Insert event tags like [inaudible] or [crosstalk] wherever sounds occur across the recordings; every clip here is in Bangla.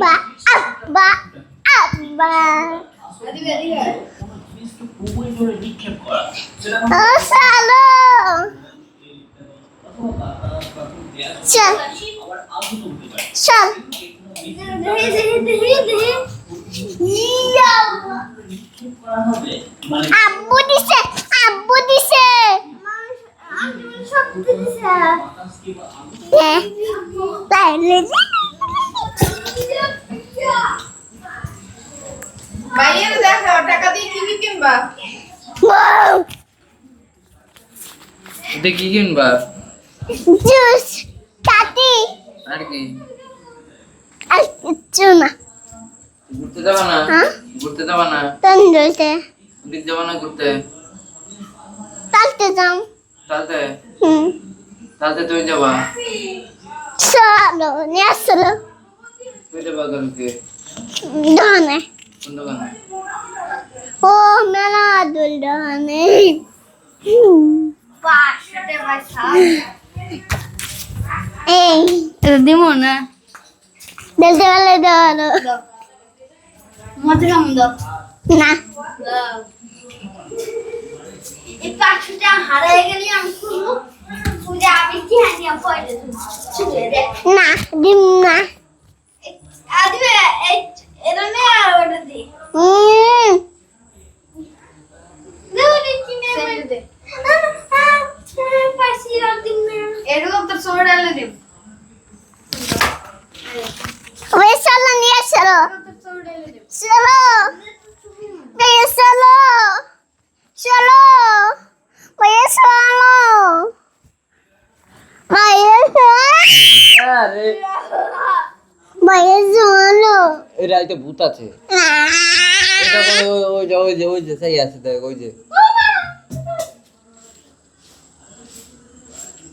আব্বা আব্বা আব্বা। ও সালো। চল চল। আব্বু দিছে আব্বু দিছে। হ্যাঁ বাইরে দেখো টাকা দিয়ে টিভি কিনবা! এটা কি কিনবা? জুস কাটি আর কি? আর কিচ্ছু না। ঘুরতে যাবা না? হ্যাঁ? ঘুরতে যাবা না? তন্দুরতে। ওদিক যাবা না ঘুরতে? তালতে? যাও তাতে হুম। তাতে তুমি যাবা? চলো নিয়ে আসলো। তুই যাবা কালকে কোন দোকানে ও মেলা দুল দোকানে এই। দিব না? বলতে পারলে দাও মজা কেমন দাও না। এই পাখিটা হারিয়ে গেলে আমি খুলবো খুলে আমি কি পড়ে না দিম না আদিবে এই এটা নে ওটা দে হুম দৌড়ে কিনে দে পাশি রাখ দিন না এরকম তো সোর ডালে দিম ওই চলো নিয়ে আসলো সোর ডালে দিম চলো ভাইয়া চলো চলো। ভাইয়া চলো। আরে। ভাইয়া চলো এটা ভূত আছে। এটা ওই যে ওই যে সেই আছে দেখ ওই যে।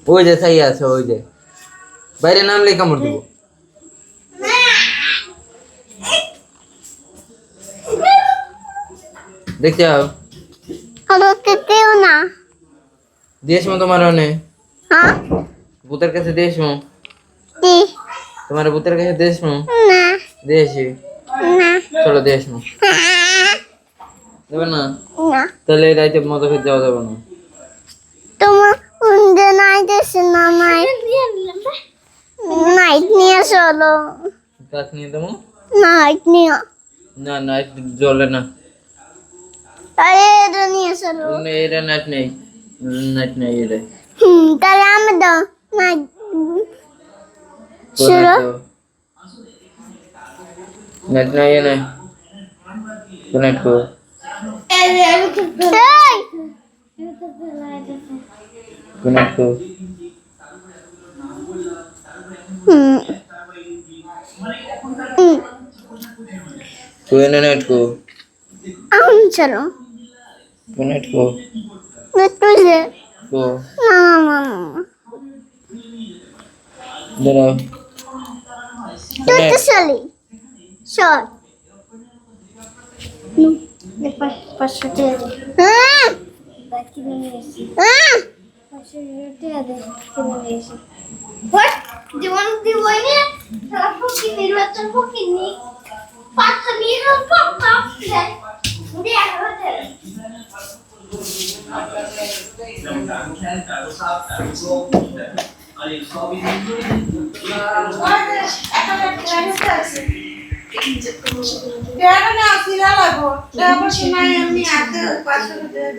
ওই যে সেই আছে ওই যে। বাইরে নামলে কামড় দেবো। দেখতে যাও আমাকে কেউ না। দিয়েছ তোমার অনে? হ্যাঁ? ভূতের কাছে দিয়েছ দি। তোমার ভূতের কাছে দিয়েছ না। দিয়েছি। না। চলো দিয়েছ [laughs] দেবে না? না। তাহলে রাইতে মতো ফের যাওয়া যাবে না। তোমার উন্দে না নাই নাইট নিয়ে চলো কাক নিয়ে দেবো নাইট নিয়ে না নাইট জ্বলে না আরে এটা নিয়ে চলো এটা নাইট নেই নাইট নেই এটা হুম তাহলে আমি দাও নাইট চলো নাইট নাই এ নাই নাইট কো এই নাইট কো হুম হুম কো এনে নাইট কো আমি চলো কো নাইট কো তুই কো না না দাঁড়াও তুই তো চলি চল পাঁচশো টাকা হ্যাঁ কিনে নিয়ে এসেছি হ্যাঁ পাঁচশো টাকা দে কিনে নিয়ে এসেছি হোয়াট জীবন দিব না সারা ফুকি নির্বাচন ফুকি কেন না আসিরা লাগো তারপর শোনাই আমি হাতে পাঁচশো